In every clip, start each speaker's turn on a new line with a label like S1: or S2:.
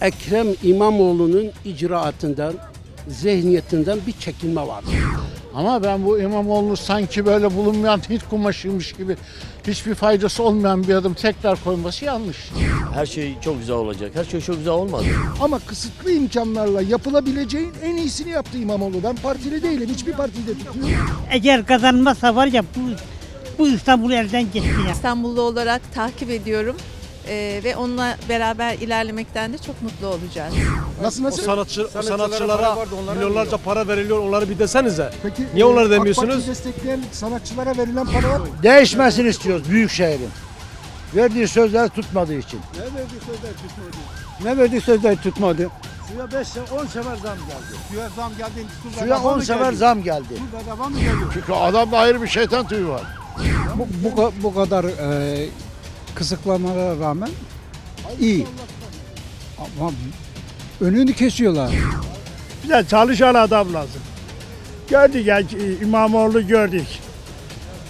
S1: Ekrem İmamoğlu'nun icraatından, zihniyetinden bir çekinme var.
S2: Ama ben bu İmamoğlu sanki böyle bulunmayan Hint kumaşıymış gibi hiçbir faydası olmayan bir adım tekrar koyması yanlış.
S3: Her şey çok güzel olacak. Her şey çok güzel olmadı.
S4: Ama kısıtlı imkanlarla yapılabileceğin en iyisini yaptı İmamoğlu. Ben partili değilim. Hiçbir partide tutmuyorum.
S5: Eğer kazanmazsa var ya bu, bu İstanbul elden gitti ya.
S6: İstanbullu olarak takip ediyorum Ee, ve onunla beraber ilerlemekten de çok mutlu olacağız.
S4: Nasıl
S7: O
S4: nasıl?
S7: sanatçı, o sanatçılara milyonlarca para veriliyor. Onları bir desenize.
S4: Peki
S7: Niye onları
S4: e,
S7: demiyorsunuz?
S4: AK destekleyen sanatçılara verilen paralar
S8: Değişmesini istiyoruz Büyükşehir'in. Verdiği sözleri tutmadığı için.
S4: ne verdiği sözler tutmadı.
S8: Ne verdiği sözleri tutmadı?
S4: Suya 5 10 sefer zam geldi. Suya zam geldi. Su
S8: Suya 10 sefer zam geldi.
S4: Su bedava mı geliyor?
S2: Çünkü adamda ayrı bir şeytan tüyü var.
S9: Bu, bu, bu kadar e, kısıtlamalara rağmen iyi. Ama önünü kesiyorlar.
S7: Bize çalışan adam lazım. Gördük ya İmamoğlu gördük.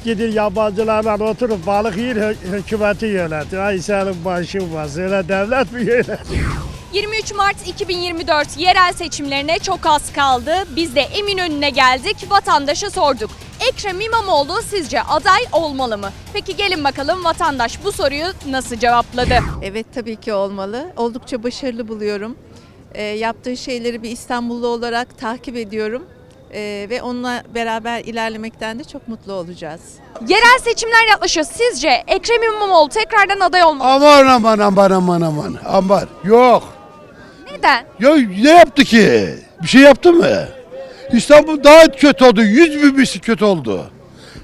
S7: Gidir yabancılarla oturup balık yer hü- hükümeti yönetir. Ay senin başın var. Öyle devlet mi yönetir?
S10: 23 Mart 2024 yerel seçimlerine çok az kaldı. Biz de Eminönü'ne geldik, vatandaşa sorduk. Ekrem İmamoğlu sizce aday olmalı mı? Peki gelin bakalım vatandaş bu soruyu nasıl cevapladı?
S6: Evet tabii ki olmalı. Oldukça başarılı buluyorum. Ee, yaptığı şeyleri bir İstanbullu olarak takip ediyorum. Ee, ve onunla beraber ilerlemekten de çok mutlu olacağız.
S10: Yerel seçimler yaklaşıyor. Sizce Ekrem İmamoğlu tekrardan aday olmalı mı?
S8: Aman aman aman aman aman. Aman. Yok.
S10: Neden?
S8: Ya ne yaptı ki? Bir şey yaptı mı? İstanbul daha kötü oldu. Yüz bin birisi kötü oldu.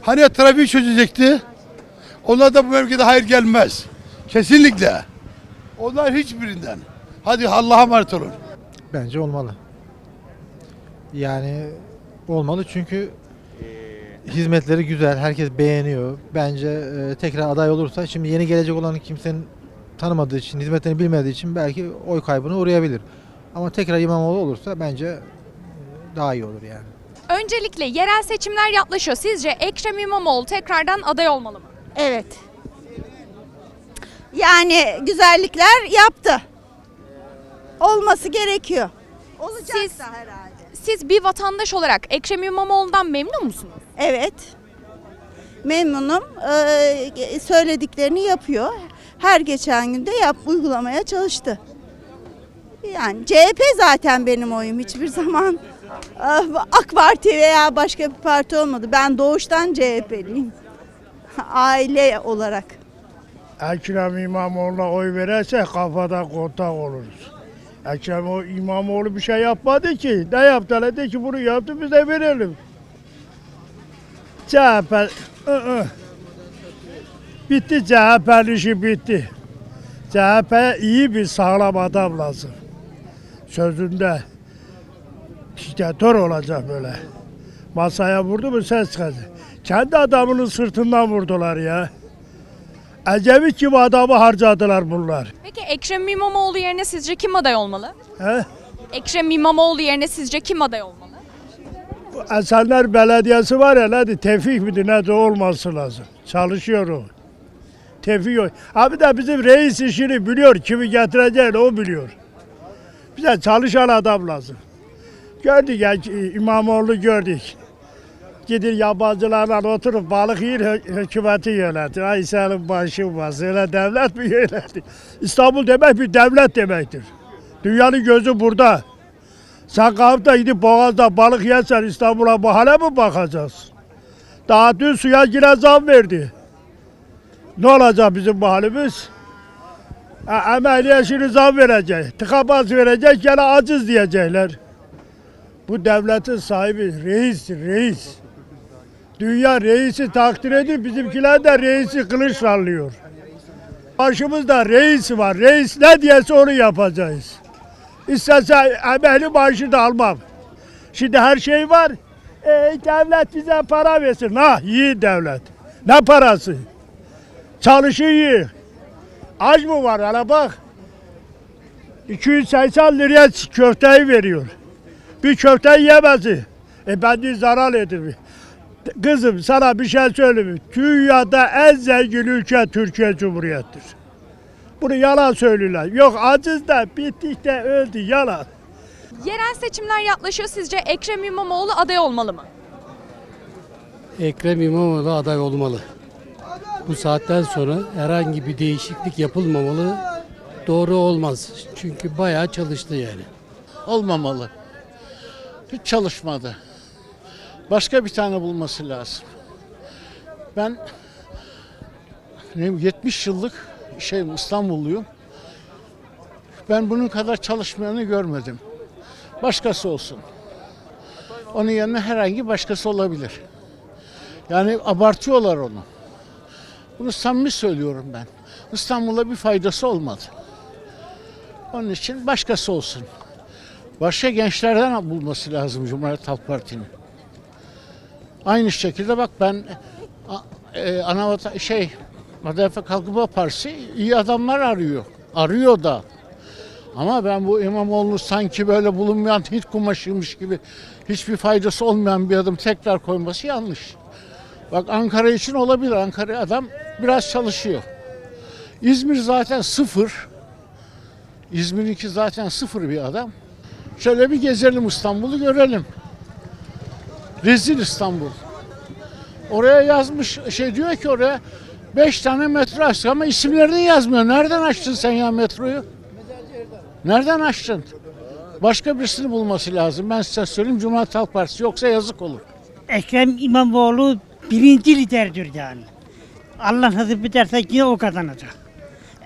S8: Hani trafiği çözecekti? Onlar da bu memlekete hayır gelmez. Kesinlikle. Onlar hiçbirinden. Hadi Allah'a emanet olun.
S9: Bence olmalı. Yani olmalı çünkü hizmetleri güzel, herkes beğeniyor. Bence e, tekrar aday olursa şimdi yeni gelecek olan kimsenin tanımadığı için, hizmetlerini bilmediği için belki oy kaybına uğrayabilir. Ama tekrar İmamoğlu olursa bence daha iyi olur yani.
S10: Öncelikle yerel seçimler yaklaşıyor. Sizce Ekrem İmamoğlu tekrardan aday olmalı mı?
S11: Evet. Yani güzellikler yaptı. Olması gerekiyor. Olacak
S10: Siz-
S11: da herhalde.
S10: Siz bir vatandaş olarak Ekrem İmamoğlu'ndan memnun musunuz?
S11: Evet. Memnunum. Ee, söylediklerini yapıyor. Her geçen günde yap uygulamaya çalıştı. Yani CHP zaten benim oyum hiçbir zaman AK Parti veya başka bir parti olmadı. Ben doğuştan CHP'liyim. Aile olarak.
S7: Ekrem İmamoğlu'na oy verirse kafada kontak oluruz. Ekrem o İmamoğlu bir şey yapmadı ki. Ne yaptı? Dedi ki bunu yaptı biz de verelim. CHP bitti CHP'nin işi bitti. CHP iyi bir sağlam adam lazım. Sözünde diktatör olacak böyle. Masaya vurdu mu ses çıkacak. Kendi adamının sırtından vurdular ya. Ecevit gibi adamı harcadılar bunlar.
S10: Peki Ekrem İmamoğlu yerine sizce kim aday olmalı?
S7: He?
S10: Ekrem İmamoğlu yerine sizce kim aday olmalı?
S7: Bu Esenler Belediyesi var ya hadi tevfik midir ne de olması lazım. Çalışıyor o. Tevfik o. Abi de bizim reis işini biliyor. Kimi getireceğini o biliyor. Bize çalışan adam lazım. Gördük ya İmamoğlu gördük. Gidir yabancılarla oturup balık yer hü- hükümeti yönetir. Ay senin başın var. Öyle devlet mi yönetir? İstanbul demek bir devlet demektir. Dünyanın gözü burada. Sen kalkıp da gidip Boğaz'da balık yersen İstanbul'a bu hale mi bakacağız? Daha dün suya yine zam verdi. Ne olacak bizim bu halimiz? E, emekliye şimdi zam verecek. Tıka bas verecek gene aciz diyecekler. Bu devletin sahibi reistir reis. Dünya reisi takdir ediyor bizimkiler de reisi kılıç sallıyor. Başımızda reis var. Reis ne diyese onu yapacağız. İsterse emekli maaşı da almam. Şimdi her şey var. E, devlet bize para versin. Ha iyi devlet. Ne parası? Çalışıyor. Aç mı var hala bak. 280 liraya köfteyi veriyor. Bir köfte yemezi. E ben de zarar ederim. Kızım sana bir şey söyleyeyim. Dünyada en zengin ülke Türkiye Cumhuriyeti'dir. Bunu yalan söylüyorlar. Yok aciz de bittik de öldü yalan.
S10: Yerel seçimler yaklaşıyor. Sizce Ekrem İmamoğlu aday olmalı mı?
S1: Ekrem İmamoğlu aday olmalı. Bu saatten sonra herhangi bir değişiklik yapılmamalı. Doğru olmaz. Çünkü bayağı çalıştı yani.
S2: Olmamalı. Hiç çalışmadı. Başka bir tane bulması lazım. Ben ne bileyim, 70 yıllık şey İstanbulluyum. Ben bunun kadar çalışmayanı görmedim. Başkası olsun. Onun yerine herhangi başkası olabilir. Yani abartıyorlar onu. Bunu samimi söylüyorum ben. İstanbul'a bir faydası olmadı. Onun için başkası olsun. Başka gençlerden bulması lazım Cumhuriyet Halk Parti'nin. Aynı şekilde bak ben e, Anavata şey Adalet Kalkınma Partisi iyi adamlar arıyor. Arıyor da. Ama ben bu İmamoğlu sanki böyle bulunmayan Hint kumaşıymış gibi hiçbir faydası olmayan bir adım tekrar koyması yanlış. Bak Ankara için olabilir. Ankara adam biraz çalışıyor. İzmir zaten sıfır. İzmir'inki zaten sıfır bir adam. Şöyle bir gezelim İstanbul'u görelim. Rezil İstanbul. Oraya yazmış şey diyor ki oraya 5 tane metro açtık ama isimlerini yazmıyor. Nereden açtın sen ya metroyu? Nereden açtın? Başka birisini bulması lazım. Ben size söyleyeyim Cumhuriyet Halk Partisi yoksa yazık olur.
S5: Ekrem İmamoğlu birinci liderdir yani. Allah nasip ederse yine o kazanacak.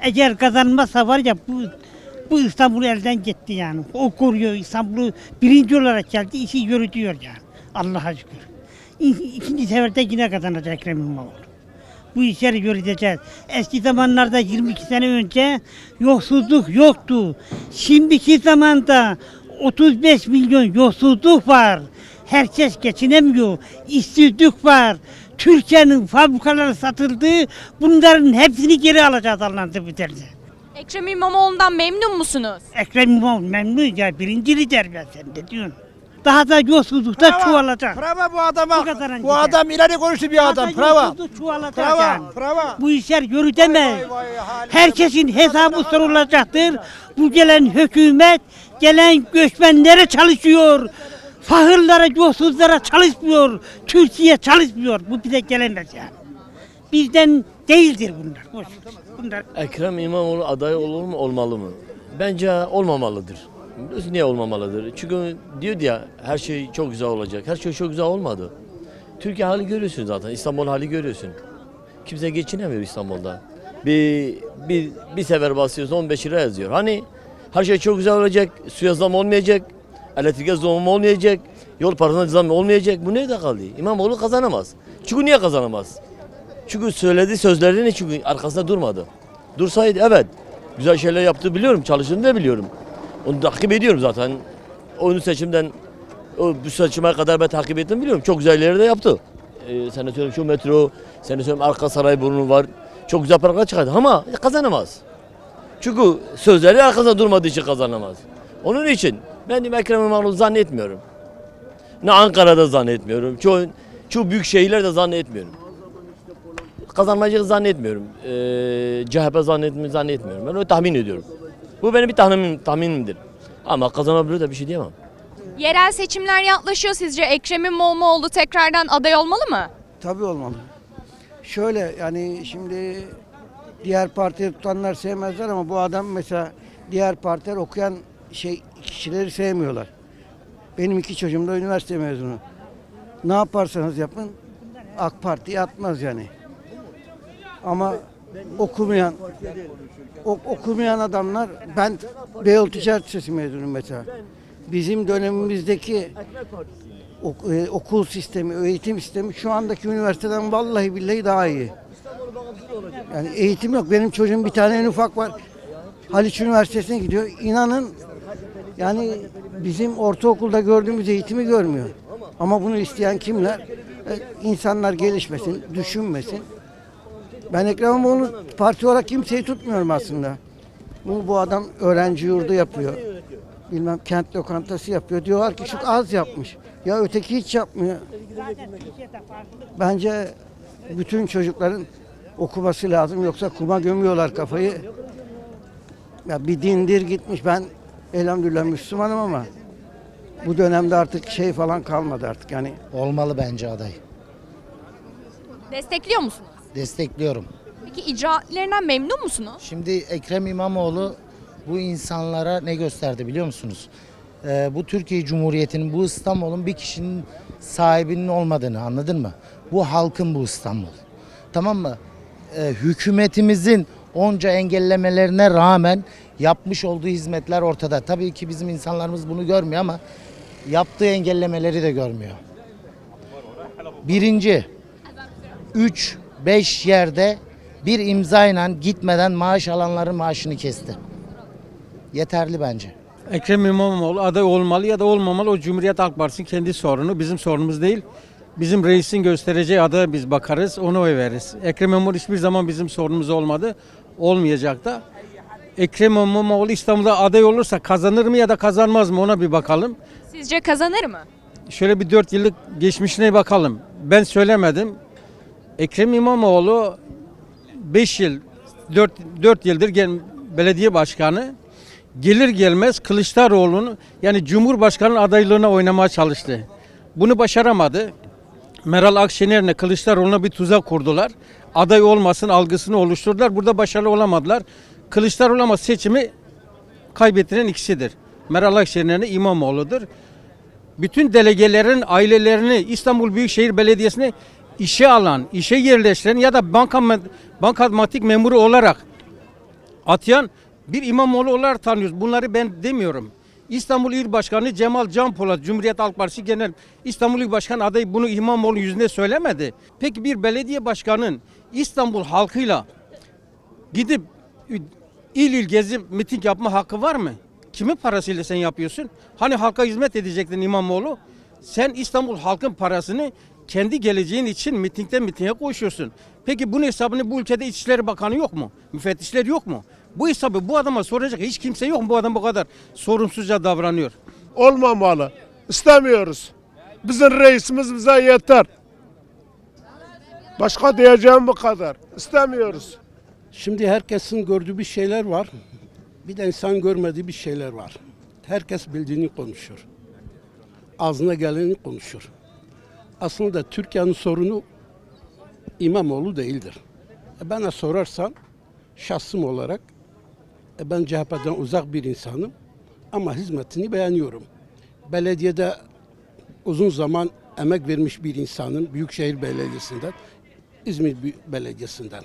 S5: Eğer kazanmazsa var ya bu bu İstanbul elden gitti yani. O koruyor İstanbul'u birinci olarak geldi işi yürütüyor yani. Allah'a şükür. İkinci seferde yine kazanacak Ekrem İmamoğlu. Bu işleri yürüteceğiz. Eski zamanlarda 22 sene önce yoksulluk yoktu. Şimdiki zamanda 35 milyon yoksulluk var. Herkes geçinemiyor. İşsizlik var. Türkiye'nin fabrikaları satıldı. Bunların hepsini geri alacağız Allah'ın biterse.
S10: Ekrem İmamoğlu'ndan memnun musunuz?
S5: Ekrem İmamoğlu memnun ya birinci lider ben sen de diyorsun. Daha da yoksullukta çoğalacak.
S12: Bravo bu adama.
S5: Bu kadar
S12: Bu adam ileri konuştu bir adam.
S5: Daha da
S12: Bravo.
S5: çoğalacak
S12: Bravo.
S5: yani.
S12: Bravo.
S5: Bu işler yürütemez.
S12: Vay vay, haline
S5: Herkesin hesabı sorulacaktır. Bu gelen hükümet, gelen göçmenlere çalışıyor. Fahırlara, yolsuzlara çalışmıyor. Türkiye çalışmıyor. Bu bize gelemez yani. Bizden değildir bunlar. Bunlar
S3: Ekrem İmamoğlu aday olur mu olmalı mı? Bence olmamalıdır. Niye olmamalıdır? Çünkü diyor ya her şey çok güzel olacak. Her şey çok güzel olmadı. Türkiye hali görüyorsun zaten. İstanbul hali görüyorsun. Kimse geçinemiyor İstanbul'da. Bir, bir, bir sefer basıyorsun 15 lira yazıyor. Hani her şey çok güzel olacak. Suya zam olmayacak. Elektrike zam olmayacak. Yol parasına zam olmayacak. Bu nerede kaldı? İmamoğlu kazanamaz. Çünkü niye kazanamaz? Çünkü söylediği sözlerini çünkü arkasında durmadı. Dursaydı evet güzel şeyler yaptığı biliyorum. Çalıştığını da biliyorum. Onu takip ediyorum zaten. Onu seçimden o bu seçime kadar ben takip ettim biliyorum. Çok güzel yerleri de yaptı. Ee, sana söyleyeyim şu metro, sana söyleyeyim arka saray burnu var. Çok güzel paralar çıkardı ama kazanamaz. Çünkü sözleri arkasında durmadığı için kazanamaz. Onun için ben Ekrem İmamoğlu zannetmiyorum. Ne Ankara'da zannetmiyorum. Çoğu, çoğu büyük şehirlerde zannetmiyorum kazanmayacağını zannetmiyorum. Ee, CHP zannetmi zannetmiyorum. Ben öyle tahmin ediyorum. Bu benim bir tahminim, tahminimdir. Ama kazanabilir de bir şey diyemem.
S10: Yerel seçimler yaklaşıyor. Sizce Ekrem İmamoğlu tekrardan aday olmalı mı?
S12: Tabii olmalı. Şöyle yani şimdi diğer partiyi tutanlar sevmezler ama bu adam mesela diğer partiler okuyan şey kişileri sevmiyorlar. Benim iki çocuğum da üniversite mezunu. Ne yaparsanız yapın AK Parti atmaz yani. Ama okumayan ok- okumayan adamlar ben Beyoğlu Ticaret Lisesi mezunuyum mesela. Bizim dönemimizdeki ok- e, okul sistemi, eğitim sistemi şu andaki üniversiteden vallahi billahi daha iyi. Yani eğitim yok. Benim çocuğum bir tane en ufak var. Haliç Üniversitesi'ne gidiyor. İnanın yani bizim ortaokulda gördüğümüz eğitimi görmüyor. Ama bunu isteyen kimler? E, İnsanlar gelişmesin, düşünmesin. Ben Ekrem İmamoğlu parti olarak kimseyi tutmuyorum aslında. Bu, bu adam öğrenci yurdu yapıyor. Bilmem kent lokantası yapıyor. Diyorlar ki çok az yapmış. Ya öteki hiç yapmıyor. Bence bütün çocukların okuması lazım. Yoksa kuma gömüyorlar kafayı. Ya bir dindir gitmiş. Ben elhamdülillah Müslümanım ama bu dönemde artık şey falan kalmadı artık. Yani
S13: Olmalı bence aday.
S10: Destekliyor musunuz?
S13: Destekliyorum.
S10: Peki icraatlerinden memnun musunuz?
S13: Şimdi Ekrem İmamoğlu bu insanlara ne gösterdi biliyor musunuz? Ee, bu Türkiye Cumhuriyeti'nin, bu İstanbul'un bir kişinin sahibinin olmadığını anladın mı? Bu halkın bu İstanbul. Tamam mı? Ee, hükümetimizin onca engellemelerine rağmen yapmış olduğu hizmetler ortada. Tabii ki bizim insanlarımız bunu görmüyor ama yaptığı engellemeleri de görmüyor. Birinci, 3-5 yerde bir imzayla gitmeden maaş alanların maaşını kesti. Yeterli bence.
S14: Ekrem İmamoğlu aday olmalı ya da olmamalı. O Cumhuriyet Halk Partisi'nin kendi sorunu. Bizim sorunumuz değil. Bizim reisin göstereceği adaya biz bakarız, ona oy veririz. Ekrem İmamoğlu hiçbir zaman bizim sorunumuz olmadı. Olmayacak da. Ekrem İmamoğlu İstanbul'da aday olursa kazanır mı ya da kazanmaz mı ona bir bakalım.
S10: Sizce kazanır mı?
S14: Şöyle bir 4 yıllık geçmişine bakalım. Ben söylemedim. Ekrem İmamoğlu 5 yıl 4 4 yıldır gel, belediye başkanı gelir gelmez Kılıçdaroğlu'nu yani Cumhurbaşkanı adaylığına oynamaya çalıştı. Bunu başaramadı. Meral Akşener'le Kılıçdaroğlu'na bir tuzak kurdular. Aday olmasın algısını oluşturdular. Burada başarılı olamadılar. Kılıçdaroğlu ama seçimi kaybettiren ikisidir. Meral Akşener'le İmamoğlu'dur bütün delegelerin ailelerini İstanbul Büyükşehir Belediyesi'ne işe alan, işe yerleştiren ya da banka bankamatik memuru olarak atayan bir İmamoğlu olarak tanıyoruz. Bunları ben demiyorum. İstanbul İl Başkanı Cemal Can Polat, Cumhuriyet Halk Partisi Genel İstanbul İl Başkanı adayı bunu İmamoğlu yüzünde söylemedi. Peki bir belediye başkanının İstanbul halkıyla gidip il il gezip miting yapma hakkı var mı? Kimin parasıyla sen yapıyorsun? Hani halka hizmet edecektin İmamoğlu? Sen İstanbul halkın parasını kendi geleceğin için mitingden mitinge koşuyorsun. Peki bunun hesabını bu ülkede İçişleri Bakanı yok mu? Müfettişler yok mu? Bu hesabı bu adama soracak hiç kimse yok mu? Bu adam bu kadar sorumsuzca davranıyor.
S7: Olmamalı. İstemiyoruz. Bizim reisimiz bize yeter. Başka diyeceğim bu kadar. İstemiyoruz.
S1: Şimdi herkesin gördüğü bir şeyler var. Bir de insan görmediği bir şeyler var. Herkes bildiğini konuşuyor. Ağzına geleni konuşuyor. Aslında Türkiye'nin sorunu İmamoğlu değildir. E bana sorarsan şahsım olarak e ben CHP'den uzak bir insanım ama hizmetini beğeniyorum. Belediyede uzun zaman emek vermiş bir insanın Büyükşehir Belediyesi'nden, İzmir Belediyesi'nden.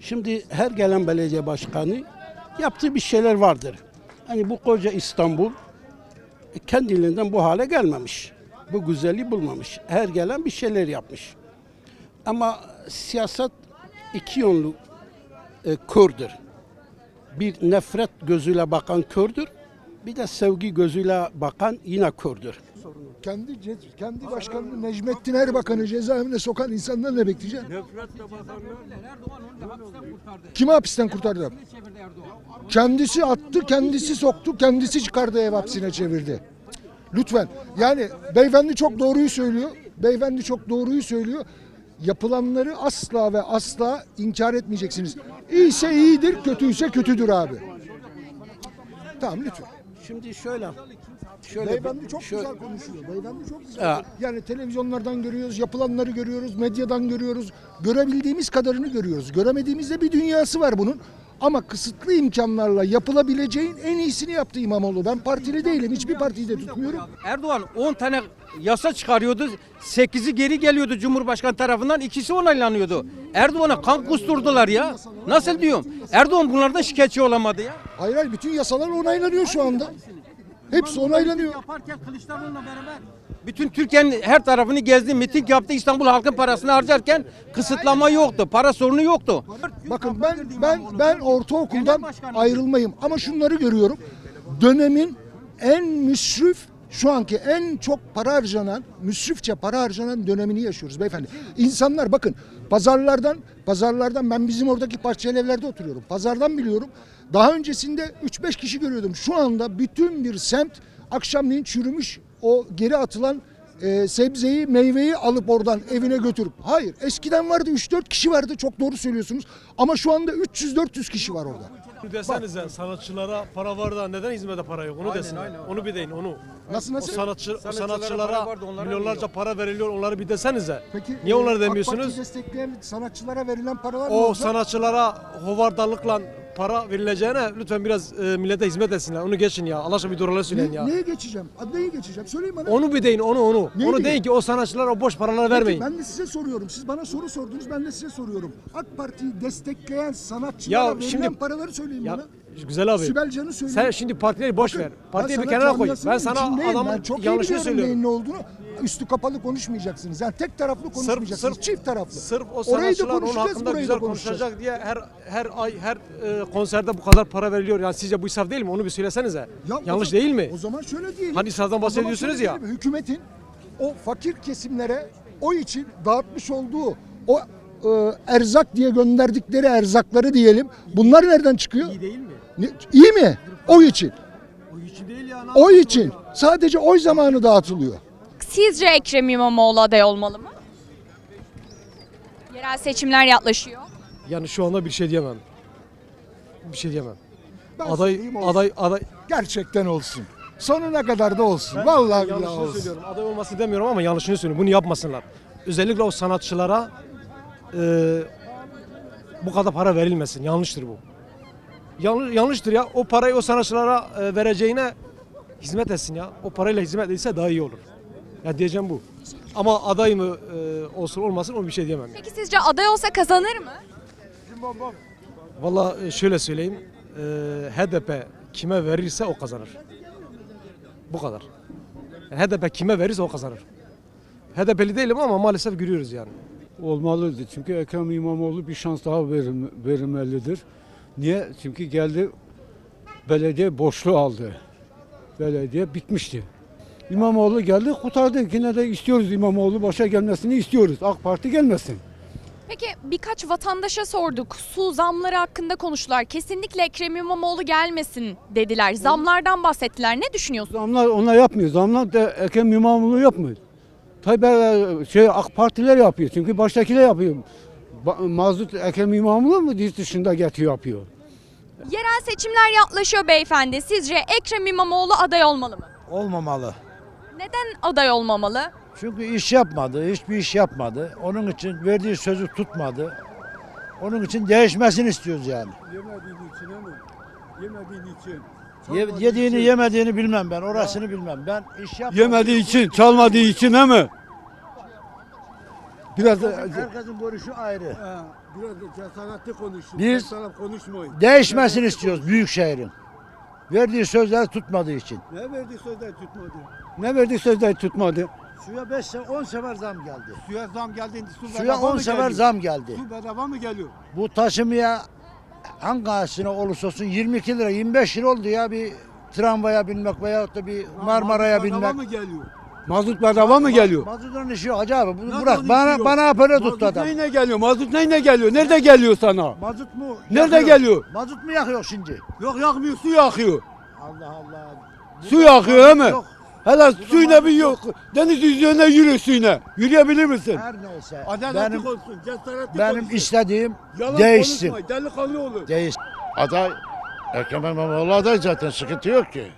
S1: Şimdi her gelen belediye başkanı yaptığı bir şeyler vardır. Hani bu koca İstanbul e, kendiliğinden bu hale gelmemiş. Bu güzelliği bulmamış. Her gelen bir şeyler yapmış. Ama siyaset iki yönlü e, kördür. Bir nefret gözüyle bakan kördür. Bir de sevgi gözüyle bakan yine kördür.
S4: Kendi ce- kendi başkanını Necmettin Erbakan'ı cezaevine sokan insandan ne bekleyeceksin? Kimi hapisten kurtardı? Kendisi attı, kendisi soktu, kendisi çıkardı ev hapsine çevirdi. Lütfen. Yani beyefendi çok doğruyu söylüyor. Beyefendi çok doğruyu söylüyor. Yapılanları asla ve asla inkar etmeyeceksiniz. İyiyse iyidir, kötüyse kötüdür abi. Tamam lütfen.
S1: Şimdi şöyle şöyle
S4: Beyefendi çok
S1: şöyle-
S4: güzel konuşuyor. Beyefendi çok güzel.
S1: Ya.
S4: Yani televizyonlardan görüyoruz, yapılanları görüyoruz, medyadan görüyoruz. Görebildiğimiz kadarını görüyoruz. Göremediğimizde bir dünyası var bunun. Ama kısıtlı imkanlarla yapılabileceğin en iyisini yaptı İmamoğlu. Ben partili değilim. Hiçbir partiyi de tutmuyorum.
S14: Erdoğan 10 tane yasa çıkarıyordu. 8'i geri geliyordu Cumhurbaşkanı tarafından. ikisi onaylanıyordu. Erdoğan'a kan kusturdular ya. Nasıl diyorum? Erdoğan bunlardan şikayetçi olamadı ya.
S4: Hayır hayır bütün yasalar onaylanıyor şu anda. Hepsi onaylanıyor.
S14: Yaparken Kılıçdaroğlu'na beraber bütün Türkiye'nin her tarafını gezdi, miting yaptı. İstanbul halkın parasını harcarken kısıtlama yoktu. Para sorunu yoktu.
S4: Bakın ben ben ben ortaokuldan ayrılmayım ama şunları görüyorum. Dönemin en müsrif şu anki en çok para harcanan, müsrifçe para harcanan dönemini yaşıyoruz beyefendi. İnsanlar bakın pazarlardan, pazarlardan ben bizim oradaki parçalı evlerde oturuyorum. Pazardan biliyorum. Daha öncesinde 3-5 kişi görüyordum. Şu anda bütün bir semt akşamleyin çürümüş o geri atılan e, sebzeyi, meyveyi alıp oradan evine götürüp. Hayır eskiden vardı 3-4 kişi vardı çok doğru söylüyorsunuz. Ama şu anda 300-400 kişi var orada.
S15: Desenize sanatçılara para var da neden hizmete para yok onu desin. Onu bir deyin onu.
S4: Nasıl
S15: O
S4: nasıl?
S15: sanatçı, o
S16: Sanatçılara para
S15: milyonlarca para veriliyor onları bir desenize.
S4: Peki
S15: Niye
S4: e,
S15: onları
S4: AK
S15: demiyorsunuz?
S4: Parti'yi destekleyen sanatçılara verilen paralar
S15: O
S4: olacak?
S15: sanatçılara hovardalıkla para verileceğine lütfen biraz e, millete hizmet etsinler. Onu geçin ya. Allah aşkına bir doğruları söyleyin ya.
S4: neye geçeceğim? Neye geçeceğim? Söyleyin bana.
S15: Onu bir deyin onu onu.
S4: Neyi
S15: onu deyin ki o sanatçılara o boş paraları vermeyin.
S4: ben de size soruyorum. Siz bana soru sordunuz. Ben de size soruyorum. AK Parti'yi destekleyen sanatçılara
S15: Ya
S4: verilen
S15: şimdi-
S4: paraları söyleyin
S15: Ya
S4: bana.
S15: Güzel abi.
S4: Sibel Can'ı söyleyin.
S15: Sen şimdi partileri boş
S4: Bakın,
S15: ver. Partiyi
S4: ben
S15: bir
S4: sanat
S15: kenara koy. Ben sana
S4: içindeyim.
S15: adamın
S4: ben çok iyi
S15: yanlışını
S4: biliyorum
S15: söylüyorum.
S4: neyin ne olduğunu. Üstü kapalı konuşmayacaksınız. Yani tek taraflı konuşmayacaksınız.
S15: sırf-
S4: Çift taraflı.
S15: Sırf o
S4: Orayı da
S15: sanatçılar onun
S4: konuşacağız,
S15: hakkında
S4: burayı
S15: güzel
S4: da konuşacağız.
S15: konuşacak diye her her ay her e, konserde bu kadar para veriliyor. Yani sizce bu israf değil mi? Onu bir söylesenize.
S4: Ya o
S15: Yanlış
S4: zaman-
S15: değil mi?
S4: O zaman şöyle diyelim.
S15: Hani israftan
S4: O zaman
S15: bahsediyorsunuz
S4: şöyle
S15: ya.
S4: diyelim, Hükümetin o fakir kesimlere o için dağıtmış olduğu o e, erzak diye gönderdikleri erzakları diyelim. Bunlar nereden çıkıyor?
S15: İyi değil mi?
S4: Ne- İyi mi? O için.
S15: O için değil ya.
S4: O için. Sadece oy zamanı dağıtılıyor.
S10: Sizce Ekrem İmamoğlu aday olmalı mı? Yerel seçimler yaklaşıyor.
S15: Yani şu anda bir şey diyemem. Bir şey diyemem.
S4: Ben
S15: Aday
S4: söyleyeyim olsun.
S15: aday aday
S4: Gerçekten olsun. Sonuna kadar da olsun. Vallahi billahi
S15: yanlışını
S4: olsun.
S15: söylüyorum. Aday olmasını demiyorum ama yanlışını söylüyorum. Bunu yapmasınlar. Özellikle o sanatçılara e, bu kadar para verilmesin. Yanlıştır bu. Yanlış, yanlıştır ya. O parayı o sanatçılara e, vereceğine hizmet etsin ya. O parayla hizmet etse daha iyi olur. Ya diyeceğim bu. Ama aday mı e, olsun olmasın o bir şey diyemem.
S10: Peki sizce aday olsa kazanır mı?
S15: Valla e, şöyle söyleyeyim. E, HDP kime verirse o kazanır. Bu kadar. Yani HDP kime verirse o kazanır. HDP'li değilim ama maalesef görüyoruz yani.
S17: olmalıdır. Çünkü Ekrem İmamoğlu bir şans daha verim, verilmelidir. Niye? Çünkü geldi belediye boşluğu aldı. Belediye bitmişti. İmamoğlu geldi kurtardı. Yine de istiyoruz İmamoğlu başa gelmesini istiyoruz. AK Parti gelmesin.
S10: Peki birkaç vatandaşa sorduk. Su zamları hakkında konuştular. Kesinlikle Ekrem İmamoğlu gelmesin dediler. Zamlardan bahsettiler. Ne düşünüyorsun?
S17: Zamlar onlar yapmıyor. Zamlar da Ekrem İmamoğlu yapmıyor. Tabii ben, şey AK Partiler yapıyor. Çünkü baştakiler yapıyor. Mazlut Ekrem İmamoğlu mu yurt dışında getiriyor yapıyor.
S10: Yerel seçimler yaklaşıyor beyefendi. Sizce Ekrem İmamoğlu aday olmalı mı?
S18: Olmamalı.
S10: Neden aday olmamalı?
S18: Çünkü iş yapmadı, hiçbir iş yapmadı. Onun için verdiği sözü tutmadı. Onun için değişmesini istiyoruz yani.
S17: Yemediğin için ama yemediğin için.
S18: Ye- yediğini yemediğini bilmem ben, orasını bilmem. Ben iş yapmadım.
S17: Yemediği için, çalmadığı için değil mi? Biraz
S18: Herkesin görüşü ayrı.
S17: biraz da cesaretli konuşun.
S18: Biz-
S17: konuşmayın.
S18: Değişmesini istiyoruz büyük şehrin. Verdiği sözleri tutmadığı için.
S17: Ne verdi sözler tutmadı? Ne verdi sözler tutmadı?
S18: Suya 5 10 sefer zam geldi.
S17: Suya zam geldi. Su
S18: Suya
S17: bedava
S18: 10
S17: mı
S18: sefer
S17: geliyor?
S18: zam geldi.
S17: Su bedava mı geliyor?
S18: Bu taşımaya hangisine olursa olsun 22 lira 25 lira oldu ya bir tramvaya binmek veyahut da bir Marmara'ya
S17: bedava
S18: binmek.
S17: mı geliyor? Mazot bedava mı geliyor?
S18: Mazotun işi yok hacı abi. Bunu
S17: Nasıl
S18: bırak.
S17: onun
S18: Bana
S17: yok?
S18: bana böyle tuttu
S17: Mazot
S18: adam.
S17: neyine geliyor? Mazot neyine geliyor? Nerede geliyor sana?
S18: Mazot mu?
S17: Nerede
S18: yakıyor?
S17: geliyor?
S18: Mazot mu yakıyor şimdi?
S17: Yok yakmıyor, su yakıyor.
S18: Allah Allah.
S17: Su yakıyor değil mi?
S18: Yok.
S17: Hele suyla bir yok. Deniz yüzüne yürü suyuna. Yürüyebilir misin?
S18: Her neyse.
S17: Adaletli
S18: benim
S17: konuşsun, cesaretli
S18: benim
S17: konuşsun.
S18: istediğim
S17: Yalan
S18: değişsin.
S17: konuşma, delikanlı olur.
S18: Değiş.
S2: Aday Ekrem İmamoğlu aday zaten sıkıntı yok ki.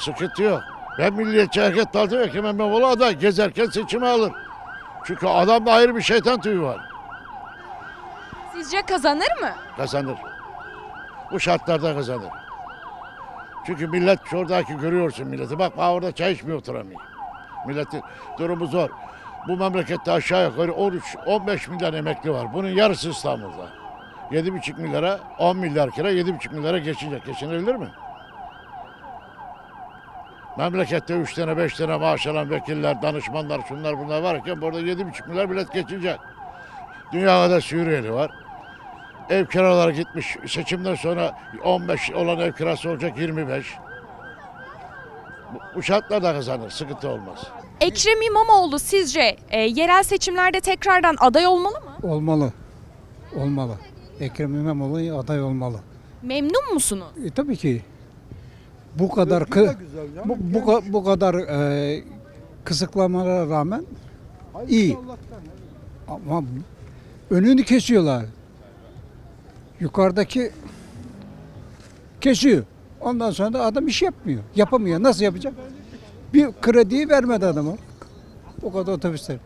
S2: Sıkıntı yok. Ben Milliyetçi Hareket Partisi Ekrem İmamoğlu aday gezerken seçimi alır. Çünkü adamda ayrı bir şeytan tüyü var.
S10: Sizce kazanır mı?
S2: Kazanır. Bu şartlarda kazanır. Çünkü millet şuradaki görüyorsun milleti. Bak orada çay içmiyor oturamıyor. Milletin durumu zor. Bu memlekette aşağı yukarı 13-15 milyon emekli var. Bunun yarısı İstanbul'da. 7,5 milyara 10 milyar kira 7,5 milyara geçecek. Geçinebilir mi? Memlekette 3 tane 5 tane maaş alan vekiller, danışmanlar, şunlar bunlar varken burada 7,5 milyar millet geçecek. Dünyada Suriyeli var. Ev kiraları gitmiş. Seçimden sonra 15 olan ev kirası olacak 25. Bu, bu şartlarda kazanır. Sıkıntı olmaz.
S10: Ekrem İmamoğlu sizce e, yerel seçimlerde tekrardan aday olmalı mı?
S17: Olmalı. Olmalı. Ekrem İmamoğlu aday olmalı.
S10: Memnun musunuz?
S17: E, tabii ki. Bu kadar kı, bu, bu, bu kadar e, kısıtlamalara rağmen iyi. Ama önünü kesiyorlar. Yukarıdaki
S19: Kesiyor. Ondan sonra da adam iş yapmıyor. Yapamıyor. Nasıl yapacak? Bir krediyi vermedi adama. O kadar otobüsler.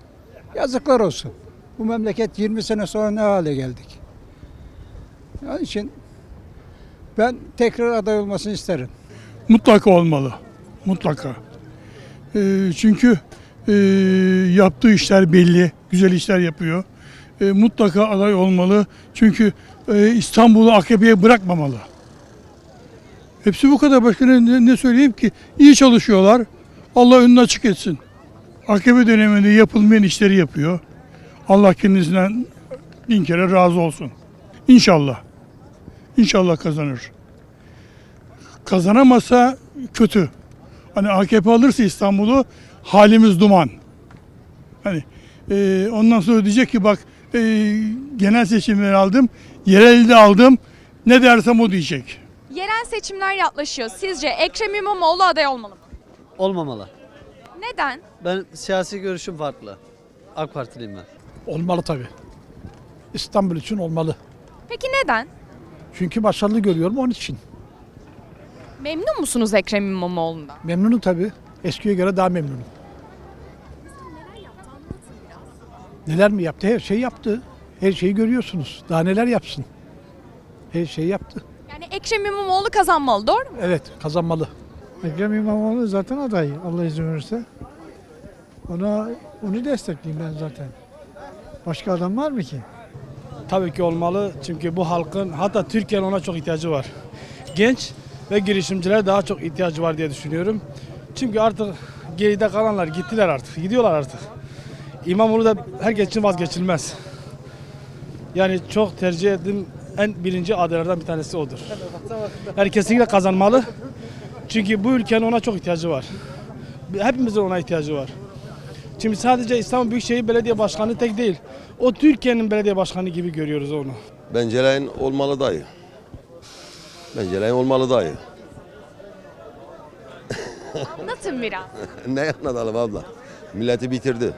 S19: Yazıklar olsun. Bu memleket 20 sene sonra ne hale geldik? Onun için ben tekrar aday olmasını isterim.
S20: Mutlaka olmalı. Mutlaka. Ee, çünkü e, yaptığı işler belli. Güzel işler yapıyor. E, mutlaka aday olmalı. Çünkü e, İstanbul'u AKP'ye bırakmamalı. Hepsi bu kadar. Başka ne, ne söyleyeyim ki? İyi çalışıyorlar. Allah önünü açık etsin. AKP döneminde yapılmayan işleri yapıyor. Allah kendisinden bin kere razı olsun. İnşallah. İnşallah kazanır. Kazanamasa kötü. Hani AKP alırsa İstanbul'u halimiz duman. Hani e, ondan sonra diyecek ki bak e, genel seçimleri aldım, yerelde de aldım. Ne dersem o diyecek.
S10: Yerel seçimler yaklaşıyor. Sizce Ekrem İmamoğlu aday olmalı mı?
S21: Olmamalı.
S10: Neden?
S21: Ben siyasi görüşüm farklı. AK Partiliyim ben.
S20: Olmalı tabii. İstanbul için olmalı.
S10: Peki neden?
S20: Çünkü başarılı görüyorum onun için.
S10: Memnun musunuz Ekrem İmamoğlu'ndan?
S20: Memnunum tabii. Eskiye göre daha memnunum. Neler mi yaptı? Her şey yaptı. Her şeyi görüyorsunuz. Daha neler yapsın? Her şeyi yaptı.
S10: Yani Ekrem İmamoğlu kazanmalı doğru mu?
S20: Evet kazanmalı.
S19: Ekrem İmamoğlu zaten aday Allah izin verirse. Ona onu destekleyeyim ben zaten. Başka adam var mı ki?
S15: Tabii ki olmalı çünkü bu halkın hatta Türkiye'nin ona çok ihtiyacı var. Genç ve girişimcilere daha çok ihtiyacı var diye düşünüyorum. Çünkü artık geride kalanlar gittiler artık, gidiyorlar artık. İmamoğlu da herkes için vazgeçilmez. Yani çok tercih ettiğim en birinci adaylardan bir tanesi odur. Yani kesinlikle kazanmalı. Çünkü bu ülkenin ona çok ihtiyacı var. Hepimizin ona ihtiyacı var. Şimdi sadece İstanbul Büyükşehir Belediye Başkanı tek değil. O Türkiye'nin belediye başkanı gibi görüyoruz onu.
S8: Bence olmalı dayı. Bence olmalı dayı.
S10: Anlatın biraz.
S8: ne anlatalım abla? Milleti bitirdi.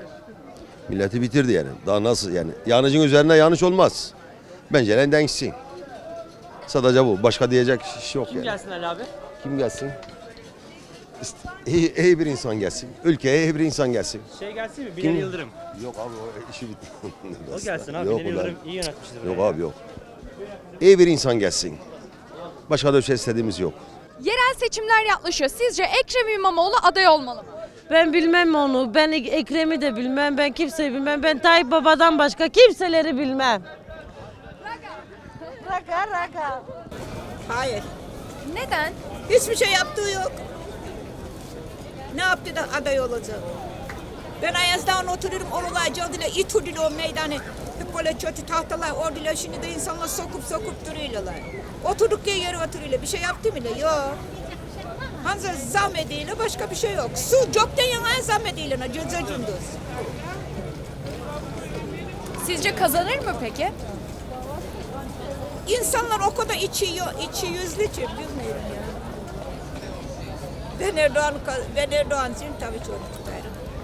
S8: Milleti bitirdi yani. Daha nasıl yani? Yanıcın üzerine yanlış olmaz. Bence Lain denksin. Sadece bu. Başka diyecek şey yok yani.
S21: gelsin Ali abi?
S8: Kim gelsin? İst- İyi, iyi bir insan gelsin. Ülkeye iyi bir insan gelsin.
S21: Şey gelsin mi?
S8: Kim?
S21: Yıldırım.
S8: Yok abi o işi bitti.
S21: O gelsin abi.
S8: Yok
S21: Binali
S8: ulan.
S21: Yıldırım iyi yönetmiştir.
S8: Yok abi yok. İyi bir insan gelsin. Başka da bir şey istediğimiz yok.
S10: Yerel seçimler yaklaşıyor. Sizce Ekrem İmamoğlu aday olmalı mı?
S22: Ben bilmem onu. Ben Ek- Ekrem'i de bilmem. Ben kimseyi bilmem. Ben Tayyip Baba'dan başka kimseleri bilmem. Raka raka.
S11: Hayır.
S10: Neden?
S11: Hiçbir şey yaptığı yok. Ne yaptı da aday olacak? Ben Ayaz'dan otururum, oralar cadıyla it o meydanı. Hep böyle kötü tahtalar, ordular şimdi de insanlar sokup sokup duruyorlar. Oturduk yere oturuyorlar. Bir şey yaptı mı da? Yok. Hanza zam ediyle başka bir şey yok. Su copten yana zam ediyle, cüzdür cündüz.
S10: Sizce kazanır mı peki?
S11: İnsanlar o kadar içi, içi yüzlü ki bilmiyorum ya. Ben Erdoğan, ben Erdoğan'cıyım tabii çok.